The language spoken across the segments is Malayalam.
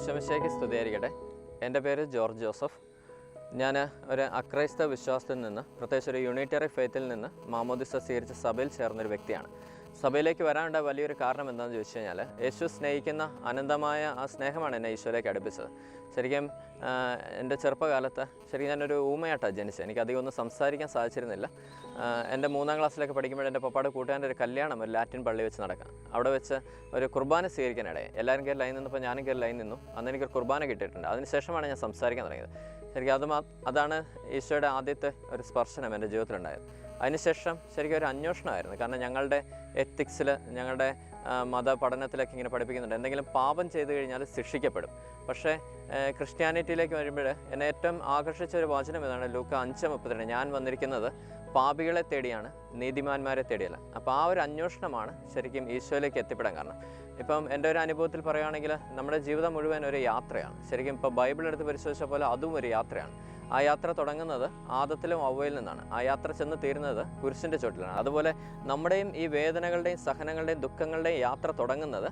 ഈശ്വമിശയ്ക്ക് സ്തുതിയായിരിക്കട്ടെ. എന്റെ പേര് ജോർജ് ജോസഫ്. ഞാൻ ഒരു അക്രൈസ്തവ വിശ്വാസത്തിൽ നിന്ന് പ്രത്യേകിച്ച് ഒരു യൂണിറ്ററി ഫെയ്ത്തിൽ നിന്ന് മാമോദിസ സ്വീകരിച്ച സഭയിൽ ചേർന്നൊരു വ്യക്തിയാണ്. സഭയിലേക്ക് വരാനുണ്ട വലിയൊരു കാരണം എന്താണെന്ന് ചോദിച്ചു കഴിഞ്ഞാൽ യേശു സ്നേഹിക്കുന്ന അനന്തമായ ആ സ്നേഹമാണ് എന്നെ ഈശോയിലേക്ക് അടുപ്പിച്ചത്. ശരിക്കും എന്റെ ചെറുപ്പകാലത്ത് ശരിക്കും ഞാനൊരു ഊമയായിട്ടാണ് ജനിച്ചത്. എനിക്ക് അധികം ഒന്നും സംസാരിക്കാൻ സാധിച്ചിരുന്നില്ല. എന്റെ മൂന്നാം ക്ലാസ്സിലൊക്കെ പഠിക്കുമ്പോൾ എന്റെ പപ്പാട് കൂട്ടുകാരന്റെ ഒരു കല്യാണം ഒരു ലാറ്റിൻ പള്ളി വെച്ച് നടക്കാം. അവിടെ വെച്ച് ഒരു കുർബാന സ്വീകരിക്കാനിടയെ എല്ലാവരും കയറി ലൈൻ നിന്നപ്പോൾ ഞാനും കയറി ലൈൻ നിന്നു. അന്ന് എനിക്കൊരു കുർബാന കിട്ടിയിട്ടുണ്ട്. അതിനുശേഷമാണ് ഞാൻ സംസാരിക്കാൻ തുടങ്ങിയത്. ശരിക്കും അത് അതാണ് ഈശോയുടെ ആദ്യത്തെ ഒരു സ്പർശനം എന്റെ ജീവിതത്തിലുണ്ടായത്. അതിനുശേഷം ശരിക്കും ഒരു അന്വേഷണമായിരുന്നു. കാരണം ഞങ്ങളുടെ എത്തിക്സിൽ ഞങ്ങളുടെ മത പഠനത്തിലൊക്കെ ഇങ്ങനെ പഠിപ്പിക്കുന്നുണ്ട്. എന്തെങ്കിലും പാപം ചെയ്തു കഴിഞ്ഞാൽ ശിക്ഷിക്കപ്പെടും. പക്ഷേ ക്രിസ്ത്യാനിറ്റിയിലേക്ക് വരുമ്പോൾ എന്നെ ഏറ്റവും ആകർഷിച്ച ഒരു വാചനം ഇതാണ് ലൂക്ക അഞ്ച് മുപ്പത്തിരണ്ട്. ഞാൻ വന്നിരിക്കുന്നത് പാപികളെ തേടിയാണ് നീതിമാന്മാരെ തേടിയല്ല. അപ്പോൾ ആ ഒരു അന്വേഷണമാണ് ശരിക്കും ഈശോയിലേക്ക് എത്തിപ്പെടാൻ കാരണം. ഇപ്പം എന്റെ ഒരു അനുഭവത്തിൽ പറയുകയാണെങ്കിൽ നമ്മുടെ ജീവിതം മുഴുവൻ ഒരു യാത്രയാണ്. ശരിക്കും ഇപ്പോൾ ബൈബിൾ എടുത്ത് പരിശോധിച്ച പോലെ അതും ഒരു യാത്രയാണ്. ആ യാത്ര തുടങ്ങുന്നത് ആദത്തിലും അവയിൽ നിന്നാണ്. ആ യാത്ര ചെന്ന് തീരുന്നത് കുരിശിന്റെ ചുവട്ടിലാണ്. അതുപോലെ നമ്മുടെയും ഈ വേദനകളുടെയും സഹനങ്ങളുടെയും ദുഃഖങ്ങളുടെയും യാത്ര തുടങ്ങുന്നത്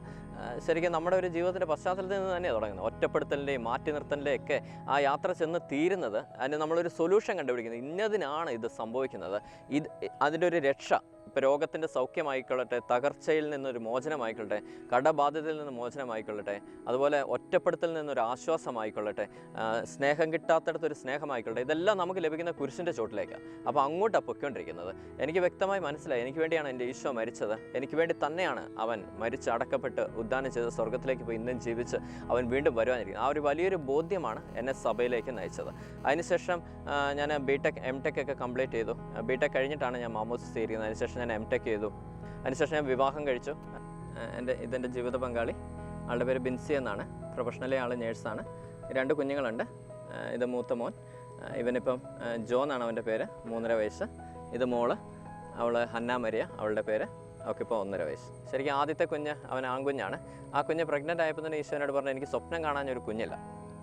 ശരിക്കും നമ്മുടെ ഒരു ജീവിതത്തിന്റെ പശ്ചാത്തലത്തിൽ നിന്ന് തന്നെയാണ് തുടങ്ങുന്നത്. ഒറ്റപ്പെടുത്തലിന്റെയും മാറ്റി നിർത്തലിന്റെയും ഒക്കെ ആ യാത്ര ചെന്ന് തീരുന്നത് അതിന് നമ്മളൊരു സൊല്യൂഷൻ കണ്ടുപിടിക്കുന്നത്. ഇന്നതിനാണ് ഇത് സംഭവിക്കുന്നത്. ഇത് അതിന്റെ ഒരു രക്ഷ. രോഗത്തിന്റെ സൗഖ്യമായിക്കൊള്ളട്ടെ തകർച്ചയിൽ നിന്നൊരു മോചനമായിക്കൊള്ളട്ടെ കടബാധ്യതയിൽ നിന്ന് മോചനമായിക്കൊള്ളട്ടെ അതുപോലെ ഒറ്റപ്പെടുത്തലിൽ നിന്നൊരു ആശ്വാസമായിക്കൊള്ളട്ടെ സ്നേഹം കിട്ടാത്തടത്തൊരു സ്നേഹമായിക്കൊള്ളട്ടെ ഇതെല്ലാം നമുക്ക് ലഭിക്കുന്ന കുരിശിന്റെ ചോട്ടിലേക്കാണ് അപ്പോൾ അങ്ങോട്ടാണ് പൊയ്ക്കൊണ്ടിരിക്കുന്നത്. എനിക്ക് വ്യക്തമായി മനസ്സിലായി എനിക്ക് വേണ്ടിയാണ് എന്റെ ഈശോ മരിച്ചത്. എനിക്ക് വേണ്ടി തന്നെയാണ് അവൻ മരിച്ച് അടക്കപ്പെട്ട് ഉദ്ധാനം ചെയ്ത് സ്വർഗത്തിലേക്ക് പോയി ഇന്നും ജീവിച്ച് അവൻ വീണ്ടും വരുവാനിരിക്കുന്നത് ആ ഒരു വലിയൊരു ബോധ്യമാണ് എന്നെ സഭയിലേക്ക് നയിച്ചത്. അതിനുശേഷം ഞാൻ ബി ടെക് എം ടെക് ഒക്കെ കംപ്ലീറ്റ് ചെയ്തു. ബി ടെക് കഴിഞ്ഞിട്ടാണ് ഞാൻ മാമോസ് സ്വീകരിക്കുന്നത് അതിനുശേഷം ഞാൻ എം ടെക് ചെയ്തു. അതിനുശേഷം ഞാൻ വിവാഹം കഴിച്ചു. എന്റെ ഇതെന്റെ ജീവിത പങ്കാളി. ആളുടെ പേര് ബിൻസി എന്നാണ്. പ്രൊഫഷണലി ആൾ നേഴ്സാണ്. രണ്ട് കുഞ്ഞുങ്ങളുണ്ട്. ഇത് മൂത്ത മോൻ. ഇവനിപ്പം ജോ എന്നാണ് അവന്റെ പേര്. മൂന്നര വയസ്സ്. ഇത് മോൾ. അവൾ ഹന്ന മരിയ അവളുടെ പേര്. അവൾക്ക് ഇപ്പോൾ ഒന്നര വയസ്സ്. ശരിക്കും ആദ്യത്തെ കുഞ്ഞ് അവൻ ആൺകുഞ്ഞാണ്. ആ കുഞ്ഞ് പ്രഗ്നന്റ് ആയപ്പോൾ തന്നെ ഈശോനോട് പറഞ്ഞു എനിക്ക് സ്വപ്നം കാണാൻ ഒരു കുഞ്ഞില്ല.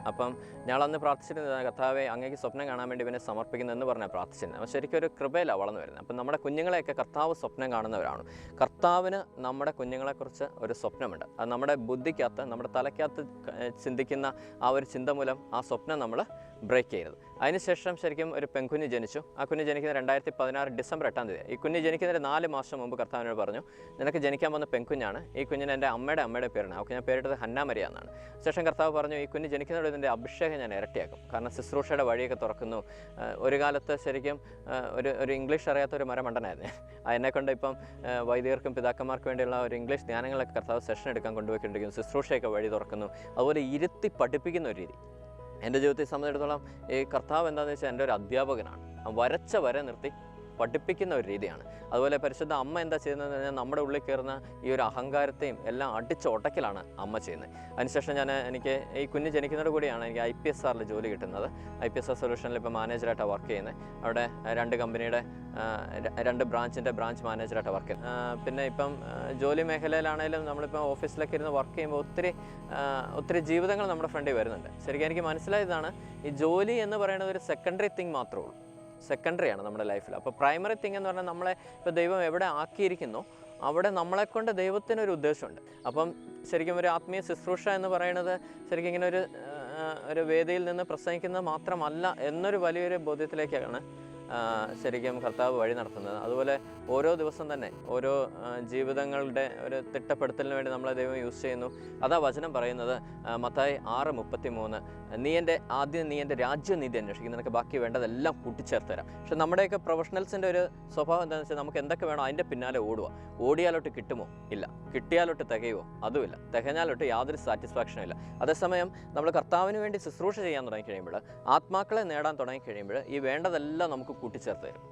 അപ്പം ഞങ്ങളന്ന് പ്രാർത്ഥിച്ചിരുന്നത് കർത്താവെ അങ്ങേക്ക് സ്വപ്നം കാണാൻ വേണ്ടി ഇവനെ സമർപ്പിക്കുന്നതെന്ന് പറഞ്ഞാൽ പ്രാർത്ഥിച്ചിരുന്നത്. അപ്പം ശരിക്കും ഒരു കൃപയിലാണ് വളർന്നു വരുന്നത്. അപ്പം നമ്മുടെ കുഞ്ഞുങ്ങളെയൊക്കെ കർത്താവ് സ്വപ്നം കാണുന്നവരാണ്. കർത്താവിന് നമ്മുടെ കുഞ്ഞുങ്ങളെക്കുറിച്ച് ഒരു സ്വപ്നമുണ്ട്. അത് നമ്മുടെ ബുദ്ധിക്കകത്ത് നമ്മുടെ തലയ്ക്കകത്ത് ചിന്തിക്കുന്ന ആ ഒരു ചിന്ത മൂലം ആ സ്വപ്നം നമ്മൾ ബ്രേക്ക് ചെയ്യുന്നത് അതിനുശേഷം ശരിക്കും ഒരു പെൺകുഞ്ഞ് ജനിച്ചു. ആ കുഞ്ഞ് ജനിക്കുന്ന രണ്ടായിരത്തി പതിനാറ് ഡിസംബർ എട്ടാം തീയതി. ഈ കുഞ്ഞ് ജനിക്കുന്നതിന് നാല് മാസം മുമ്പ് കർത്താവിനോട് പറഞ്ഞു നിനക്ക് ജനിക്കാൻ വന്ന പെൺകുഞ്ഞാണ്. ഈ കുഞ്ഞിന് എന്റെ അമ്മയുടെ അമ്മയുടെ പേരാണ് അവർക്ക് ഞാൻ പേരിട്ടത് ഹന്നാമരിയ എന്നാണ്. ശേഷം കർത്താവ് പറഞ്ഞു ഈ കുഞ്ഞ് ജനിക്കുന്നതോടെ ഇതിന്റെ അഭിഷേകം ഞാൻ ഇരട്ടിയാക്കും. കാരണം ശുശ്രൂഷയുടെ വഴിയൊക്കെ തുറക്കുന്നു. ഒരു കാലത്ത് ശരിക്കും ഒരു ഒരു ഇംഗ്ലീഷ് അറിയാത്ത ഒരു മരമണ്ടനായിരുന്നു. അതിനെക്കൊണ്ട് ഇപ്പം ആ, വൈദികർക്കും പിതാക്കന്മാർക്കും വേണ്ടിയുള്ള ഒരു ഇംഗ്ലീഷ് ധ്യാനങ്ങളൊക്കെ കർത്താവ് സെഷൻ എടുക്കാൻ കൊണ്ടുപോയിക്കൊണ്ടിരിക്കുന്നു. ശുശ്രൂഷയൊക്കെ വഴി തുറക്കുന്നു. അതുപോലെ ഇരുത്തി പഠിപ്പിക്കുന്ന ഒരു രീതി. എന്റെ ജീവിതത്തെ സംബന്ധിച്ചിടത്തോളം ഈ കർത്താവ് എന്താണെന്ന് വെച്ചാൽ എന്റെ ഒരു അധ്യാപകനാണ്. വരച്ച വരെ നിർത്തി പഠിപ്പിക്കുന്ന ഒരു രീതിയാണ്. അതുപോലെ പരിശുദ്ധ അമ്മ എന്താ ചെയ്യുന്നതെന്ന് പറഞ്ഞാൽ നമ്മുടെ ഉള്ളിൽ കയറുന്ന ഈ ഒരു അഹങ്കാരത്തെയും എല്ലാം അടിച്ച് ഒട്ടക്കലാണ് അമ്മ ചെയ്യുന്നത്. അതിനുശേഷം ഞാൻ എനിക്ക് ഈ കുഞ്ഞ് ജനിക്കുന്നതോട് കൂടിയാണ് എനിക്ക് ഐ പി എസ് ആറിൽ ജോലി കിട്ടുന്നത്. ഐ പി എസ് ആർ സൊല്യൂഷനിൽ ഇപ്പോൾ മാനേജറായിട്ടാണ് വർക്ക് ചെയ്യുന്നത്. അവിടെ രണ്ട് കമ്പനിയുടെ രണ്ട് ബ്രാഞ്ചിന്റെ ബ്രാഞ്ച് മാനേജറായിട്ട് വർക്ക് ചെയ്യുന്നത്. പിന്നെ ഇപ്പം ജോലി മേഖലയിലാണെങ്കിലും നമ്മളിപ്പോൾ ഓഫീസിലൊക്കെ ഇരുന്ന് വർക്ക് ചെയ്യുമ്പോൾ ഒത്തിരി ഒത്തിരി ജീവിതങ്ങൾ നമ്മുടെ ഫ്രണ്ടിൽ വരുന്നുണ്ട്. ശരിക്കും എനിക്ക് മനസ്സിലായതാണ് ഈ ജോലി എന്ന് പറയുന്നത് ഒരു സെക്കൻഡറി തിങ് മാത്രമേ ഉള്ളൂ. സെക്കൻഡറി ആണ് നമ്മുടെ ലൈഫിൽ അപ്പോൾ പ്രൈമറി തിങ് എന്ന് പറഞ്ഞാൽ നമ്മളെ ഇപ്പോൾ ദൈവം എവിടെ ആക്കിയിരിക്കുന്നു അവിടെ നമ്മളെക്കൊണ്ട് ദൈവത്തിനൊരു ഉദ്ദേശമുണ്ട്. അപ്പം ശരിക്കും ഒരു ആത്മീയ ശുശ്രൂഷ എന്ന് പറയുന്നത് ശരിക്കും ഇങ്ങനെ ഒരു ഒരു വേദിയിൽ നിന്ന് പ്രസംഗിക്കുന്നത് മാത്രമല്ല എന്നൊരു വലിയൊരു ബോധ്യത്തിലേക്കാണ് ശരിക്കും കർത്താവ് വഴി നടത്തുന്നത്. അതുപോലെ ഓരോ ദിവസം തന്നെ ഓരോ ജീവിതങ്ങളുടെ ഒരു തിട്ടപ്പെടുത്തലിന് വേണ്ടി നമ്മളെ ദൈവം യൂസ് ചെയ്യുന്നു. അതാ വചനം പറയുന്നത് മത്തായി ആറ് മുപ്പത്തി മൂന്ന് നീ എന്റെ ആദ്യം നീ എന്റെ രാജ്യനീതി അന്വേഷിക്കും നിനക്ക് ബാക്കി വേണ്ടതെല്ലാം കൂട്ടിച്ചേർത്ത് തരാം പക്ഷെ നമ്മുടെയൊക്കെ പ്രൊഫഷണൽസിന്റെ ഒരു സ്വഭാവം എന്താണെന്ന് വെച്ചാൽ നമുക്ക് എന്തൊക്കെ വേണോ അതിന്റെ പിന്നാലെ ഓടുക. ഓടിയാലോട്ട് കിട്ടുമോ? ഇല്ല. കിട്ടിയാലോട്ട് തികയുമോ അതുമില്ല. തികഞ്ഞാലോട്ട് യാതൊരു സാറ്റിസ്ഫാക്ഷനും ഇല്ല. അതേസമയം നമ്മൾ കർത്താവിന് വേണ്ടി ശുശ്രൂഷ ചെയ്യാൻ തുടങ്ങി കഴിയുമ്പോൾ ആത്മാക്കളെ നേടാൻ തുടങ്ങി കഴിയുമ്പോൾ ഈ വേണ്ടതെല്ലാം നമുക്ക് കൂട്ടിച്ചേർത്ത് തരും.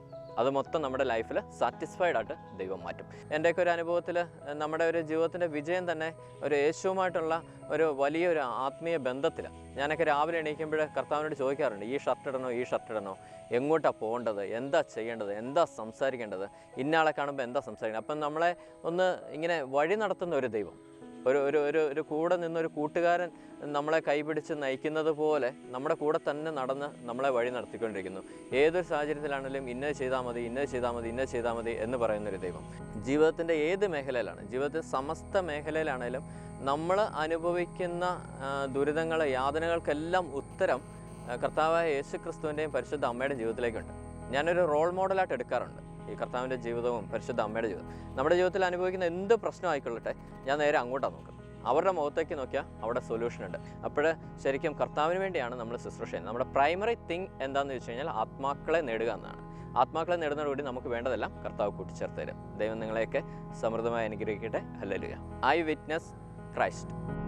അത് മൊത്തം നമ്മുടെ ലൈഫിൽ സാറ്റിസ്ഫൈഡ് ആയിട്ട് ദൈവം മാറ്റും. എന്റെയൊക്കെ ഒരു അനുഭവത്തിൽ നമ്മുടെ ഒരു ജീവിതത്തിന്റെ വിജയം തന്നെ ഒരു യേശുവുമായിട്ടുള്ള ഒരു വലിയൊരു ആത്മീയ ബന്ധത്തിൽ ഞാനൊക്കെ രാവിലെ എണീക്കുമ്പോൾ കർത്താവിനോട് ചോദിക്കാറുണ്ട് ഈ ഷർട്ട് ഇടണോ? ഈ ഷർട്ട് ഇടണോ? എങ്ങോട്ടാണ് പോകേണ്ടത്? എന്താ ചെയ്യേണ്ടത്? എന്താ സംസാരിക്കേണ്ടത്? ഇന്നാളെ കാണുമ്പോൾ എന്താ സംസാരിക്കേണ്ടത് അപ്പം നമ്മളെ ഒന്ന് ഇങ്ങനെ വഴി നടത്തുന്ന ഒരു ദൈവം. ഒരു ഒരു ഒരു ഒരു കൂടെ നിന്നൊരു കൂട്ടുകാരൻ നമ്മളെ കൈപിടിച്ച് നയിക്കുന്നത് പോലെ നമ്മുടെ കൂടെ തന്നെ നടന്ന് നമ്മളെ വഴി നടത്തിക്കൊണ്ടിരിക്കുന്നു. ഏതൊരു സാഹചര്യത്തിലാണെങ്കിലും ഇന്നത് ചെയ്താൽ മതി ഇന്നത് ചെയ്താൽ മതി ഇന്നത് ചെയ്താൽ മതി എന്ന് പറയുന്നൊരു ദൈവം. ജീവിതത്തിന്റെ ഏത് മേഖലയിലാണ് ജീവിതത്തിന്റെ സമസ്ത മേഖലയിലാണെങ്കിലും നമ്മൾ അനുഭവിക്കുന്ന ദുരിതങ്ങൾ യാതനകൾക്കെല്ലാം ഉത്തരം കർത്താവായ യേശു ക്രിസ്തുവിന്റെയും പരിശുദ്ധ അമ്മയുടെയും ജീവിതത്തിലേക്കുണ്ട്. ഞാനൊരു റോൾ മോഡലായിട്ട് എടുക്കാറുണ്ട്. ഈ കർത്താവിന്റെ ജീവിതവും പരിശുദ്ധ അമ്മയുടെ ജീവിതം. നമ്മുടെ ജീവിതത്തിൽ അനുഭവിക്കുന്ന എന്ത് പ്രശ്നം ആയിക്കൊള്ളട്ടെ ഞാൻ നേരെ അങ്ങോട്ടാണ് നോക്കുന്നത്. അവരുടെ മുഖത്തേക്ക് നോക്കിയാൽ അവിടെ സൊല്യൂഷൻ ഉണ്ട്. അപ്പോൾ ശരിക്കും കർത്താവിന് വേണ്ടിയാണ് നമ്മൾ ശുശ്രൂഷ ചെയ്യുന്നത്. നമ്മുടെ പ്രൈമറി തിങ് എന്താണെന്ന് വെച്ച് കഴിഞ്ഞാൽ ആത്മാക്കളെ നേടുക എന്നാണ്. ആത്മാക്കളെ നേടുന്നതോടുകൂടി നമുക്ക് വേണ്ടതെല്ലാം കർത്താവ് കൂട്ടിച്ചേർത്ത് തരും. ദൈവം നിങ്ങളെയൊക്കെ സമൃദ്ധമായി അനുഗ്രഹിക്കട്ടെ. Hallelujah I witness Christ